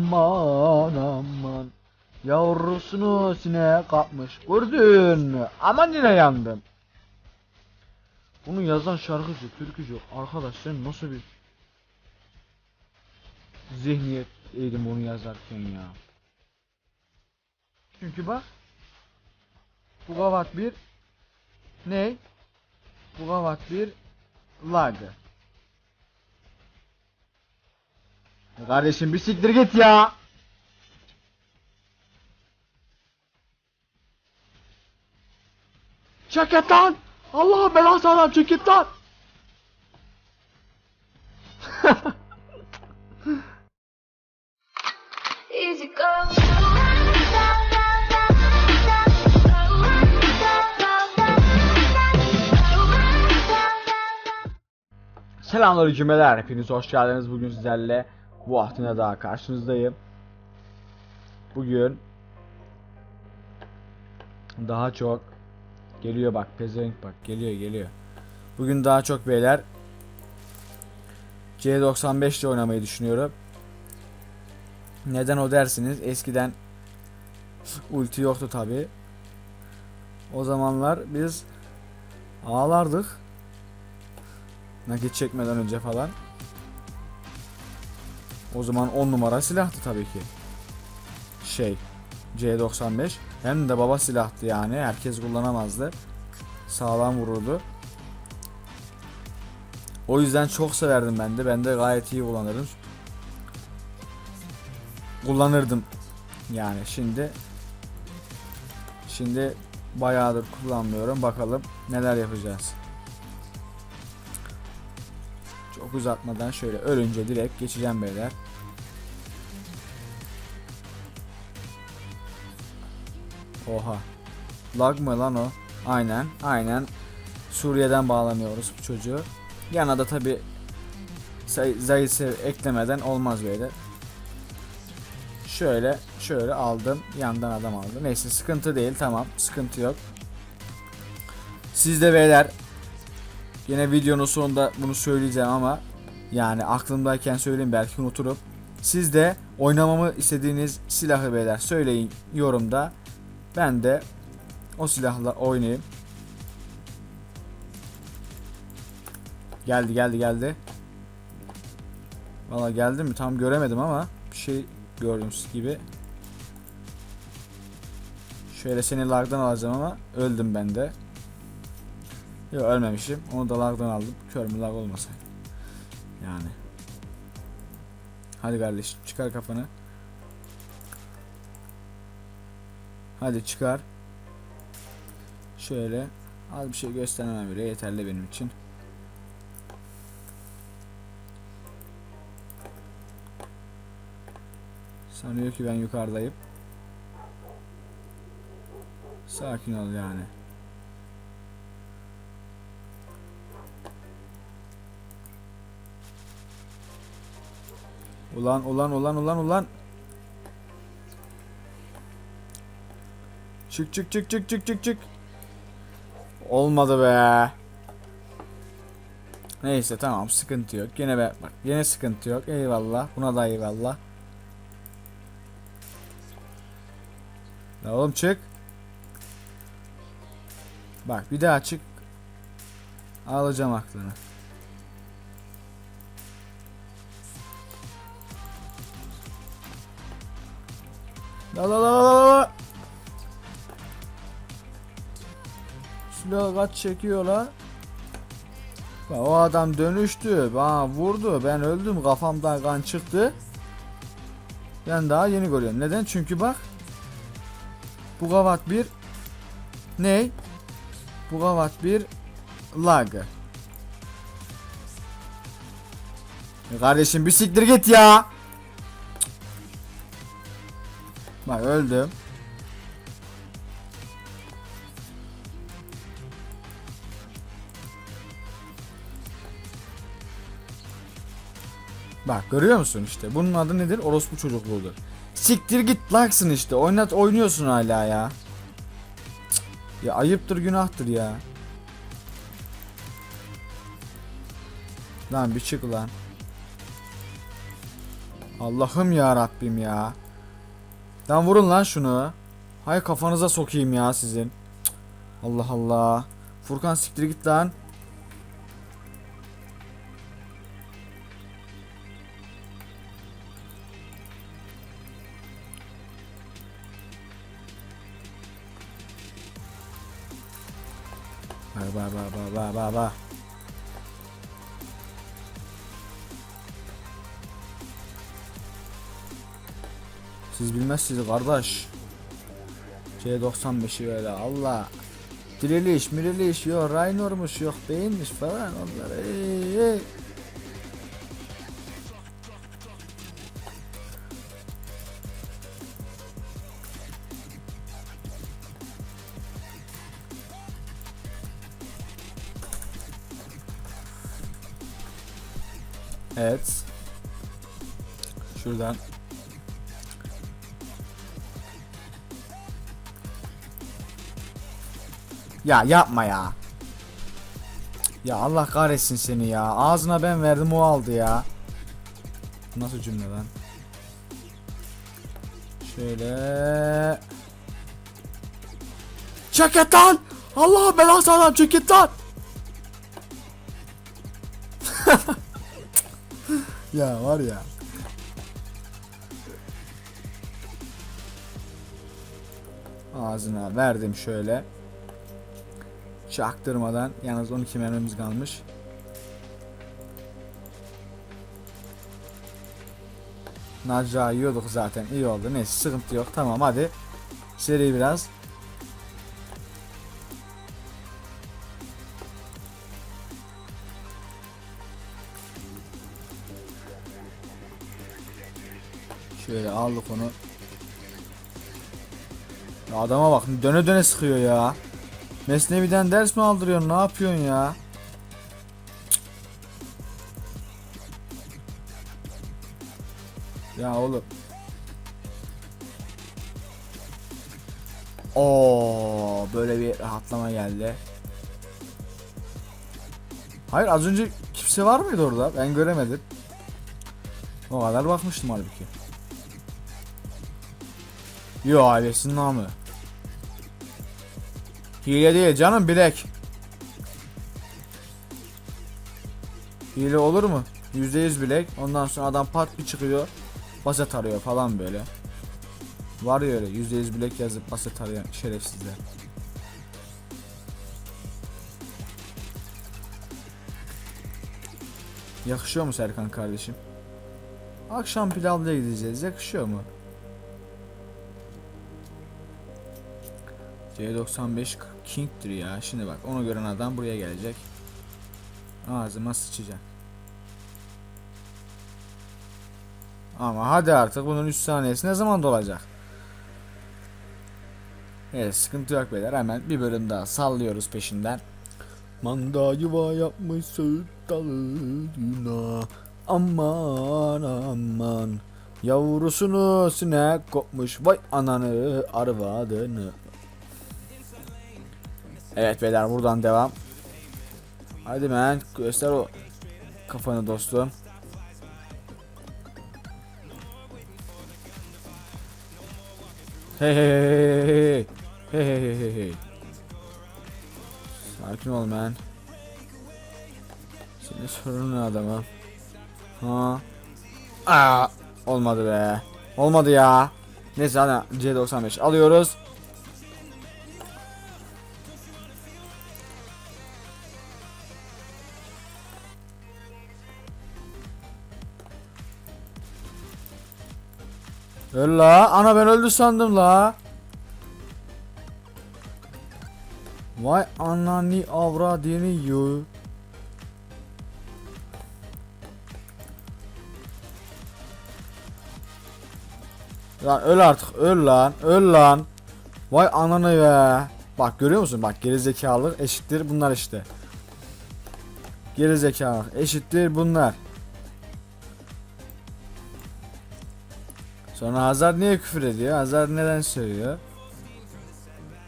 Aman aman. Yavrusunu sineğe kapmış. Gördün mü? Aman yine yandım. Bunu yazan şarkıcı, türkücü. Arkadaş sen nasıl bir zihniyet eğilim bunu yazarken ya. Çünkü bak bu gavat bir ne? Bu gavat bir lagı. Kardeşim bir siktir git ya. Çek et lan. Allah belası adam çek et lan. Easy go. Selamlar cümleler. Hepiniz hoş geldiniz. Bugün sizlerle bu haftına daha karşınızdayım. Bugün daha çok geliyor bak pezevenk bak geliyor geliyor. Bugün daha çok beyler C95 ile oynamayı düşünüyorum. Neden o dersiniz? Eskiden ulti yoktu tabi. O zamanlar biz ağlardık. Nakit çekmeden önce falan. O zaman 10 numara silahtı tabii ki. Şey C95 hem de baba silahtı yani herkes kullanamazdı. Sağlam vururdu. O yüzden çok severdim ben de. Ben de gayet iyi kullanırım. Kullanırdım. Yani şimdi şimdi bayağıdır kullanmıyorum. Bakalım neler yapacağız. Çok uzatmadan şöyle ölünce direkt geçeceğim beyler. Oha. Lag mı lan o? Aynen, aynen. Suriye'den bağlanıyoruz bu çocuğu. Yana da tabi zayıfı eklemeden olmaz böyle. Şöyle, şöyle aldım. Yandan adam aldım. Neyse sıkıntı değil. Tamam, sıkıntı yok. Siz de beyler Yine videonun sonunda bunu söyleyeceğim ama yani aklımdayken söyleyeyim belki unuturum. Siz de oynamamı istediğiniz silahı beyler söyleyin yorumda. Ben de o silahla oynayayım. Geldi geldi geldi. Valla geldi mi tam göremedim ama bir şey gördüm gibi. Şöyle seni lagdan alacağım ama öldüm ben de. Yok ölmemişim. Onu da lagdan aldım. Kör mü lag olmasa. Yani. Hadi kardeşim çıkar kafanı. Hadi çıkar. Şöyle. Az bir şey göstermem bile yeterli benim için. Sanıyor ki ben yukarıdayım. Sakin ol yani. Ulan ulan ulan ulan ulan. Çık çık çık çık çık çık çık. Olmadı be. Neyse tamam sıkıntı yok. Yine be bak yine sıkıntı yok. Eyvallah. Buna da eyvallah. Ya oğlum çık. Bak bir daha çık. Alacağım aklını. La la la la la. Silah kaç çekiyor la. Bak, o adam dönüştü. Bana vurdu. Ben öldüm. Kafamdan kan çıktı. Ben daha yeni görüyorum. Neden? Çünkü bak. Bu gavat bir ne? Bu gavat bir lag. Ya Kardeşim bir siktir git ya. Bak öldüm. Bak görüyor musun işte. Bunun adı nedir? Orospu çocukluğudur. Siktir git laksın işte. Oynat oynuyorsun hala ya. Cık. Ya ayıptır günahtır ya. Lan bir çık ulan. Allah'ım ya Rabbim ya. Lan vurun lan şunu. Hay kafanıza sokayım ya sizin. Allah Allah. Furkan siktir git lan. Ba ba ba ba ba ba ba. Siz bilmezsiniz kardeş. C95'i böyle Allah. Diriliş, miriliş, yok Raynor'muş, yok beyinmiş falan onlar. Ey, ey. Evet. Şuradan Ya yapma ya. Ya Allah kahretsin seni ya. Ağzına ben verdim o aldı ya. Nasıl cümle lan? Şöyle. Çeket lan! Allah belası adam çeket ya var ya. Ağzına verdim şöyle. Çaktırmadan yalnız 12 mermimiz kalmış. Naca yiyorduk zaten iyi oldu. Neyse sıkıntı yok. Tamam hadi. Seri biraz. Şöyle aldık onu. Adama bak döne döne sıkıyor ya Mesnevi'den ders mi aldırıyorsun? Ne yapıyorsun ya? Ya oğlum. Oo, böyle bir rahatlama geldi. Hayır az önce kimse var mıydı orada? Ben göremedim. O kadar bakmıştım halbuki. Yo ailesinin namı. Hile değil canım bilek. Hile olur mu? %100 bilek. Ondan sonra adam pat bir çıkıyor. Baset arıyor falan böyle. Var ya öyle %100 bilek yazıp baset arayan şerefsizler. Yakışıyor mu Serkan kardeşim? Akşam pilavlıya gideceğiz. Yakışıyor mu? C95 King'tir ya. Şimdi bak onu gören adam buraya gelecek. Ağzıma sıçacak. Ama hadi artık bunun 3 saniyesi ne zaman dolacak? Evet sıkıntı yok beyler hemen bir bölüm daha sallıyoruz peşinden. Manda yuva yapmış söğüt dalına Aman aman Yavrusunu sinek kopmuş Vay ananı arvadını Evet beyler buradan devam. Hadi men göster o kafanı dostum. Hey hey hey hey hey hey hey hey hey Sakin ol men. Senin sorunun ne adamı? Ha? Aa, olmadı be. Olmadı ya. Neyse hadi C95 alıyoruz. Öl la. Ana ben öldü sandım la. Vay anani avradini yu. Lan öl artık öl lan öl lan. Vay ananı be. Bak görüyor musun? Bak gerizekalı eşittir bunlar işte. Gerizekalı eşittir bunlar. Sonra Hazar niye küfür ediyor? Hazar neden söylüyor?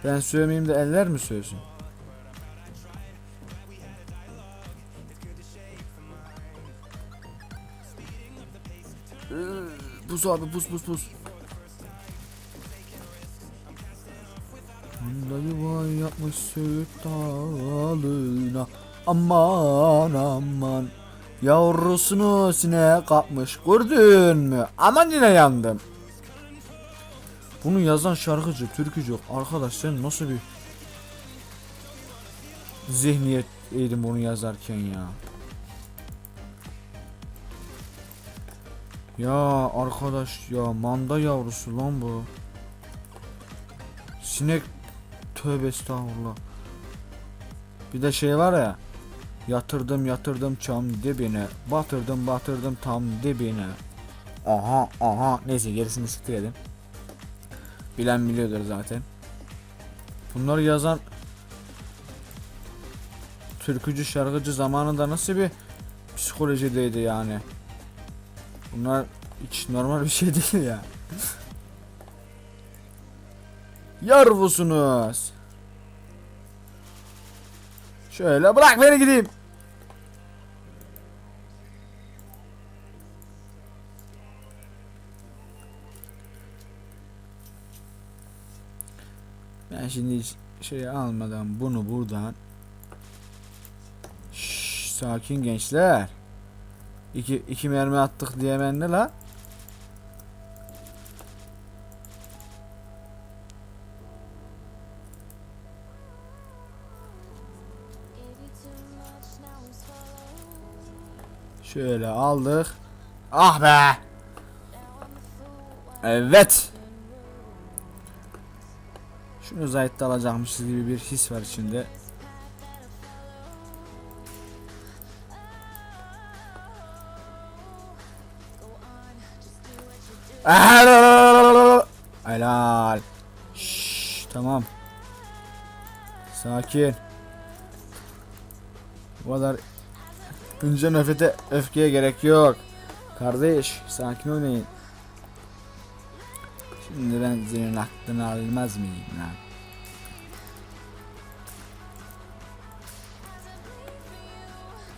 Ben söylemeyeyim de eller mi söylesin? Buz ee, abi buz buz buz. Dayı vay yapmış söğüt dağlına Aman aman Yavrusunu sineğe kapmış gördün mü? Aman yine yandım. Bunu yazan şarkıcı, türkücü. Arkadaş sen nasıl bir zihniyet eğitim bunu yazarken ya. Ya arkadaş ya manda yavrusu lan bu. Sinek tövbe estağfurullah. Bir de şey var ya. Yatırdım yatırdım çam dibine. Batırdım batırdım tam dibine. Aha aha neyse gerisini siktir. Bilen biliyordur zaten. Bunları yazan türkücü şarkıcı zamanında nasıl bir psikolojideydi yani. Bunlar hiç normal bir şey değil ya. Yarvusunuz. Şöyle bırak beni gideyim. Ben şimdi şey almadan bunu buradan Şşş, sakin gençler. İki, iki mermi attık diye ben ne la? Şöyle aldık. Ah be. Evet. Şunu Zayt'ta alacakmışız gibi bir his var içinde. Helal. Şşş, tamam. Sakin. Bu kadar ince nefrete öfkeye gerek yok. Kardeş sakin oynayın. Şimdi ben senin aklını almaz mıyım lan?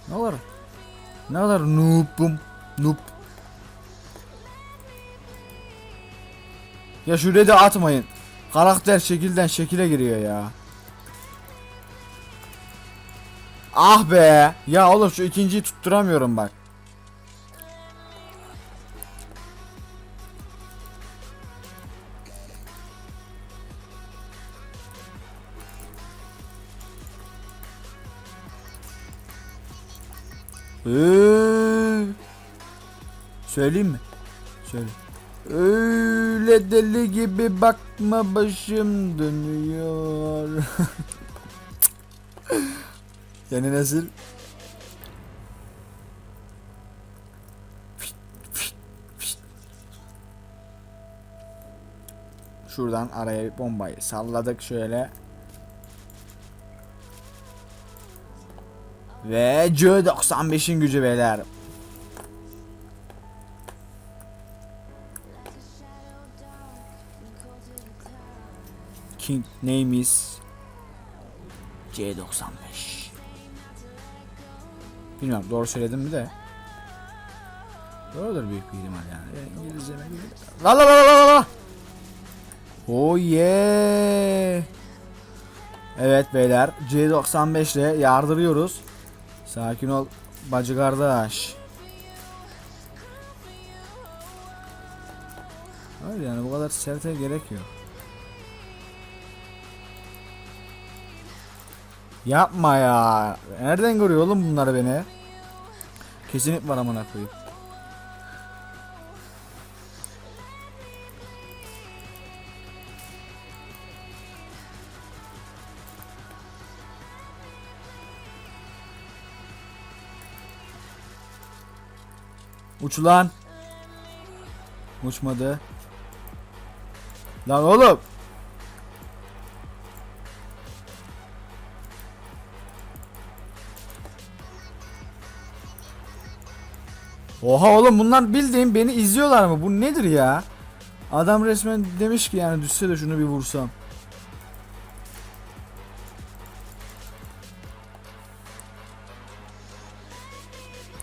Ne var? Ne kadar noobum noob. Ya şuraya da atmayın. Karakter şekilden şekile giriyor ya. Ah be. Ya oğlum şu ikinciyi tutturamıyorum bak. Ee, söyleyeyim mi? Söyle. Öyle deli gibi bakma başım dönüyor. Yeni nesil. Şuradan araya bombayı salladık şöyle. Ve C95'in gücü beyler. King name is C95. Bilmiyorum doğru söyledim mi de. Doğrudur büyük bir ihtimal yani. İngilizce mi? La la la la la. Oh yeah. Evet beyler C95 ile yardırıyoruz. Sakin ol bacı kardeş. Hayır yani bu kadar serte gerek yok. Yapma ya. Nereden görüyor oğlum bunları beni? Kesinlik var amına koyayım. Uç lan. Uçmadı. Lan oğlum. Oha oğlum bunlar bildiğin beni izliyorlar mı? Bu nedir ya? Adam resmen demiş ki yani düşse de şunu bir vursam.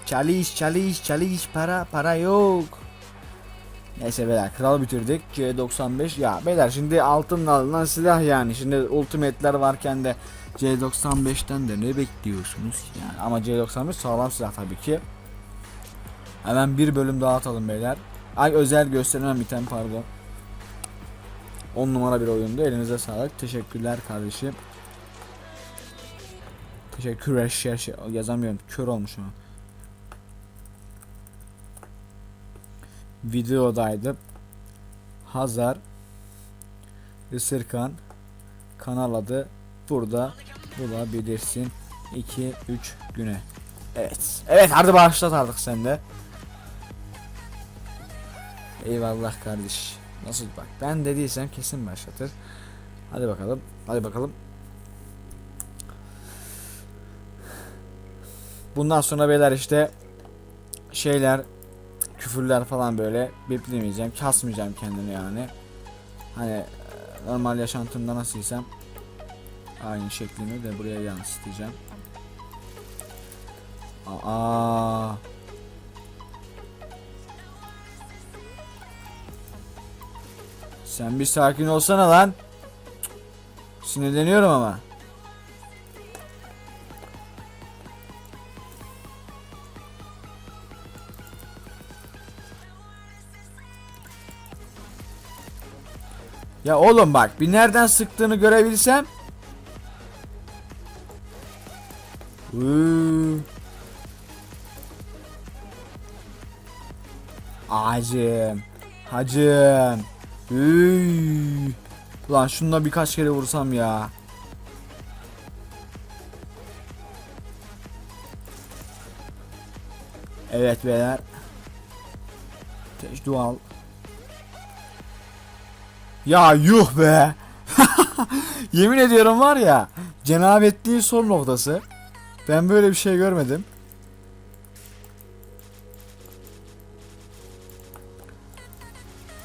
Çalış çalış çalış para para yok. Neyse beyler kral bitirdik. C95 ya beyler şimdi altınla alınan silah yani. Şimdi ultimate'ler varken de C95'ten de ne bekliyorsunuz yani. Ama C95 sağlam silah tabii ki. Hemen bir bölüm daha atalım beyler. Ay özel göstermem biten pardon. 10 numara bir oyundu. Elinize sağlık. Teşekkürler kardeşim. Teşekkür şey, şey yazamıyorum. Kör olmuş ama. Videodaydı. Hazar Isırkan kanal adı burada bulabilirsin 2 3 güne. Evet. Evet hadi başlat artık sen de. Eyvallah kardeş. Nasıl bak ben dediysem kesin başlatır. Hadi bakalım. Hadi bakalım. Bundan sonra beyler işte şeyler küfürler falan böyle biplemeyeceğim. Kasmayacağım kendimi yani. Hani e, normal yaşantımda nasılsam aynı şeklini de buraya yansıtacağım. Aa. Sen bir sakin olsana lan. Sinirleniyorum ama. Ya oğlum bak bir nereden sıktığını görebilsem. Uuu. Acım. Hacım. Üy. Ulan şununla birkaç kere vursam ya. Evet beyler. Teşdual. Ya yuh be. Yemin ediyorum var ya. Cenabetliğin son noktası. Ben böyle bir şey görmedim.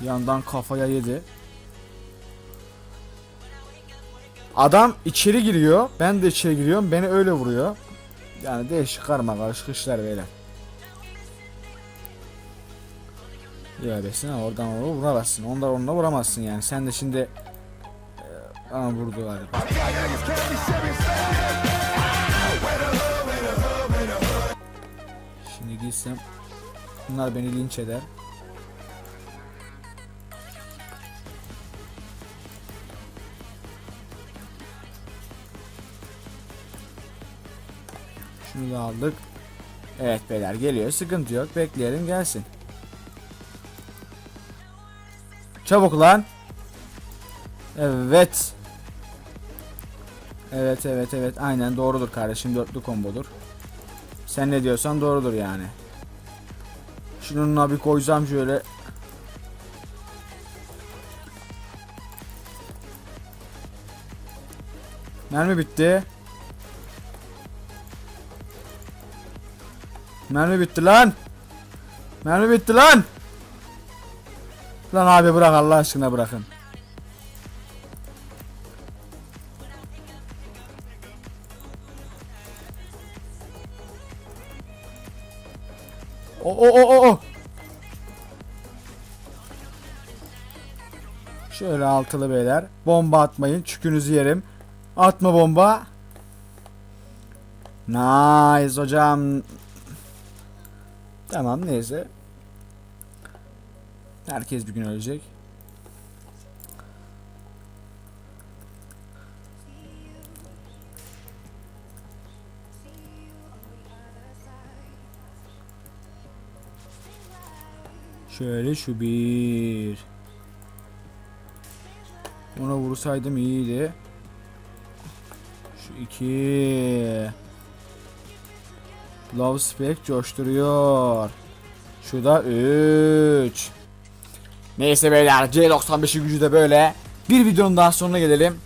Yandan kafaya yedi. Adam içeri giriyor. Ben de içeri giriyorum. Beni öyle vuruyor. Yani değişik karma karışık işler böyle. Ya desin ha oradan oraya vuramazsın. Ondan onunla vuramazsın yani. Sen de şimdi e, Aa vurdu galiba. Şimdi gitsem bunlar beni linç eder. Şunu da aldık. Evet beyler geliyor. Sıkıntı yok. Bekleyelim gelsin. Çabuk lan. Evet. Evet evet evet. Aynen doğrudur kardeşim. Dörtlü kombodur. Sen ne diyorsan doğrudur yani. Şununla bir koysam şöyle. Mermi bitti. Mermi bitti lan. Mermi bitti lan. Lan abi bırak Allah aşkına bırakın. O o o o o. Şöyle altılı beyler. Bomba atmayın. Çükünüzü yerim. Atma bomba. Nice hocam. Tamam neyse. Herkes bir gün ölecek. Şöyle şu bir. Ona vursaydım iyiydi. Şu iki. Love Spec coşturuyor. Şu da 3. Neyse beyler C95'in gücü de böyle. Bir videonun daha sonuna gelelim.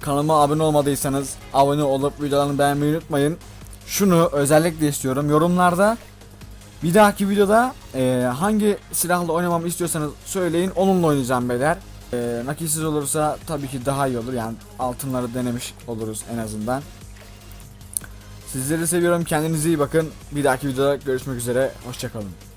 Kanalıma abone olmadıysanız abone olup videolarını beğenmeyi unutmayın. Şunu özellikle istiyorum. Yorumlarda bir dahaki videoda e, hangi silahla oynamamı istiyorsanız söyleyin. Onunla oynayacağım beyler. E, nakitsiz olursa tabii ki daha iyi olur. Yani altınları denemiş oluruz en azından. Sizleri seviyorum. Kendinize iyi bakın. Bir dahaki videoda görüşmek üzere. Hoşçakalın.